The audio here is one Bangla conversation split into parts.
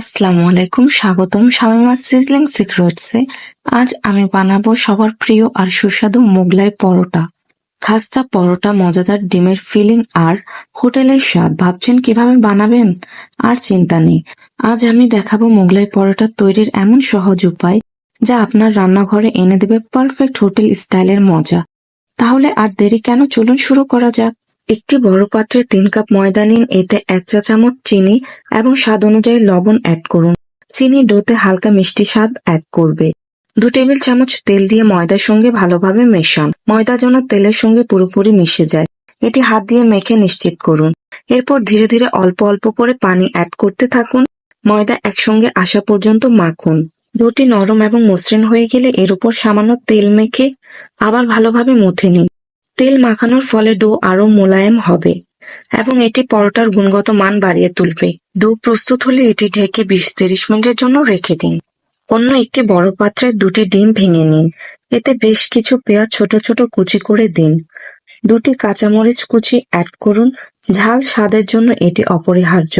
আসসালামু আলাইকুম, স্বাগতম শামিমা সিজলিং সিক্রেটসে। আজ আমি বানাবো সবার প্রিয় আর সুস্বাদু মোগলাই পরোটা। খাস্তা পরোটা, মজাদার ডিমের ফিলিং আর হোটেলের স্বাদ। ভাবছেন কীভাবে বানাবেন? আর চিন্তা নেই। আজ আমি দেখাবো মোগলাই পরোটা তৈরির এমন সহজ উপায়, যা আপনার রান্নাঘরে এনে দেবে পারফেক্ট হোটেল স্টাইলের মজা। তাহলে আর দেরি কেন? চলুন শুরু করা যাক। একটি বড় পাত্রে তিন কাপ ময়দা নিন, এতে এক চা চামচ চিনি এবং স্বাদ অনুযায়ী লবণ অ্যাড করুন। চিনি ডোতে হালকা মিষ্টি স্বাদ অ্যাড করবে। দু টেবিল চামচ তেল দিয়ে ময়দার সঙ্গে ভালোভাবে মেশান। ময়দা যেন তেলের সঙ্গে পুরোপুরি মিশে যায়। এটি হাত দিয়ে মেখে নিশ্চিত করুন। এরপর ধীরে ধীরে অল্প অল্প করে পানি অ্যাড করতে থাকুন। ময়দা একসঙ্গে আসা পর্যন্ত মাখুন। ডোটি নরম এবং মসৃণ হয়ে গেলে এর উপর সামান্য তেল মেখে আবার ভালোভাবে মথে নিন। তেল মাখানোর ফলে ডো আরও মোলায়েম হবে এবং এটি পরোটার গুণগত মান বাড়িয়ে তুলবে। ডো প্রস্তুত হলে এটি ঢেকে বিশ তিরিশ মিনিটের জন্য রেখে দিন। অন্য একটি বড় পাত্রে দুটি ডিম ভেঙে নিন। এতে বেশ কিছু পেঁয়াজ ছোট ছোট কুচি করে দিন। দুটি কাঁচামরিচ কুচি অ্যাড করুন। ঝাল স্বাদের জন্য এটি অপরিহার্য।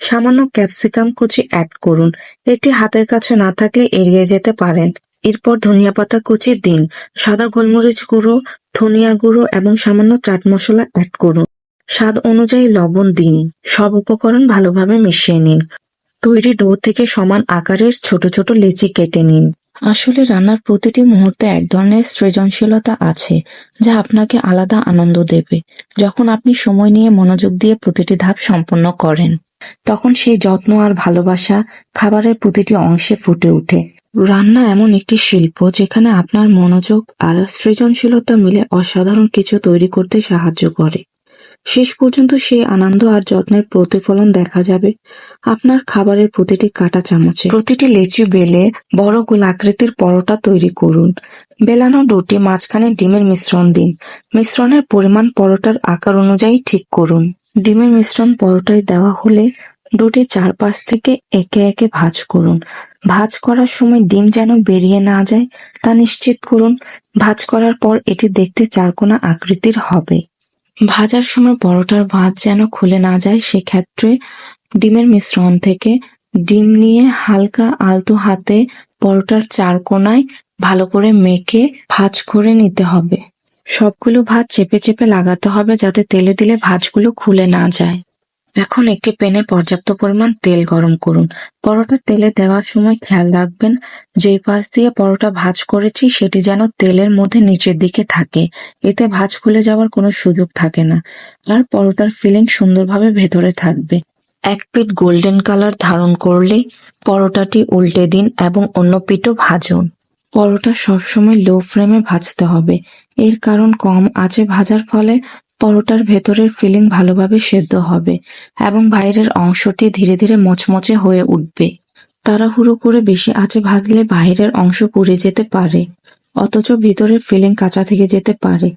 সামান্য ক্যাপসিকাম কুচি অ্যাড করুন। এটি হাতের কাছে না থাকলে এড়িয়ে যেতে পারেন। এরপর ধনিয়া পাতা কুচি দিন, সাদা গোলমরিচ গুঁড়ো, ধনিয়া গুঁড়ো এবং সামান্য চাট মশলা অ্যাড করুন। স্বাদ অনুযায়ী লবণ দিন। সব উপকরণ ভালোভাবে মিশিয়ে নিন। তৈরি ডো থেকে সমান আকারের ছোট ছোট লেচি কেটে নিন। আসলে রান্নার প্রতিটি মুহূর্তে এক ধরনের সৃজনশীলতা আছে, যা আপনাকে আলাদা আনন্দ দেবে। যখন আপনি সময় নিয়ে মনোযোগ দিয়ে প্রতিটি ধাপ সম্পন্ন করেন। তখন সেই যত্ন আর ভালোবাসা খাবারের প্রতিটি অংশে ফুটে ওঠে। রান্না এমন একটি শিল্প যেখানে আপনার মনোযোগ আর সৃজনশীলতা মিলে অসাধারণ কিছু তৈরি করতে সাহায্য করে। শেষ পর্যন্ত সেই আনন্দ আর যত্নের প্রতিফলন দেখা যাবে আপনার খাবারের প্রতিটি কাটা চামচে। প্রতিটি লেচি বেলে বড় গোল আকৃতির পরোটা তৈরি করুন। বেলানো ডোটি মাঝখানে ডিমের মিশ্রণ দিন। মিশ্রণের পরিমাণ পরোটার আকার অনুযায়ী ঠিক করুন। ডিমের মিশ্রণ পরোটায় দেওয়া হলে ডোটি চারপাশ থেকে একে একে ভাজ করুন। ভাজ করার সময় ডিম যেন বেরিয়ে না যায়, তা নিশ্চিত করুন। ভাজ করার পর এটি দেখতে চারকোনা আকৃতির হবে। ভাজার সময় পরোটার ভাজ যেন খুলে না যায়, সেক্ষেত্রে ডিমের মিশ্রণ থেকে ডিম নিয়ে হালকা আলতো হাতে পরোটার চার কোনায় ভালো করে মেখে ভাজ করে নিতে হবে। সবগুলো ভাঁজ চেপে চেপে লাগাতে হবে যাতে তেলে দিলে ভাজগুলো খুলে না যায়। এখন একটি প্যানে পর্যাপ্ত পরিমাণ তেল গরম করুন। পরোটা তেলে দেওয়ার সময় খেয়াল রাখবেন, যেই পাশ দিয়ে পরোটা ভাজ করেছি সেটি যেন তেলের মধ্যে নিচের দিকে থাকে। এতে ভাজ খুলে যাওয়ার কোনো সুযোগ থাকে না। আর পরোটার ফিলিং সুন্দরভাবে ভেতরে থাকবে। এক পিঠ গোল্ডেন কালার ধারণ করলে পরোটাটি উল্টে দিন এবং অন্য পিঠও ভাজুন। পরোটা সবসময় লো ফ্লেমে ভাজতে হবে। এর কারণ কম আঁচে ভাজার ফলে পরোটার ভেতরের ফিলিং ভালোভাবে সেদ্ধ হবে এবং বাইরের অংশটি ধীরে ধীরে মচমচে হয়ে উঠবে। তাড়াহুড়ো করে বেশি আঁচে ভাজলে বাইরের অংশ পুড়ে যেতে পারে, অথচ ভিতরের ফিলিং কাঁচা থেকে যেতে পারে।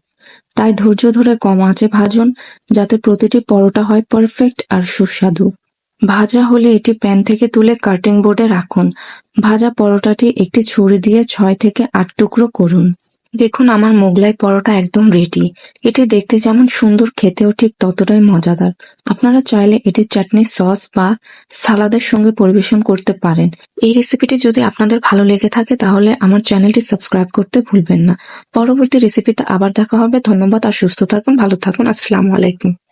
তাই ধৈর্য ধরে কম আঁচে ভাজুন, যাতে প্রতিটি পরোটা হয় পারফেক্ট আর সুস্বাদু। ভাজা হলে এটি প্যান থেকে তুলে কাটিং বোর্ডে রাখুন। ভাজা পরোটাটি একটি ছুরি দিয়ে ছয় থেকে আট টুকরো করুন। দেখুন আমার মোগলাই পরোটা একদম রেডি। এটি দেখতে যেমন সুন্দর, খেতেও ঠিক ততটাই মজাদার। আপনারা চাইলে এটি চাটনি সস বা সালাদের সঙ্গে পরিবেশন করতে পারেন। এই রেসিপিটি যদি আপনাদের ভালো লেগে থাকে, তাহলে আমার চ্যানেলটি সাবস্ক্রাইব করতে ভুলবেন না। পরবর্তী রেসিপিতে আবার দেখা হবে। ধন্যবাদ আর সুস্থ থাকুন, ভালো থাকুন। আসসালামু আলাইকুম।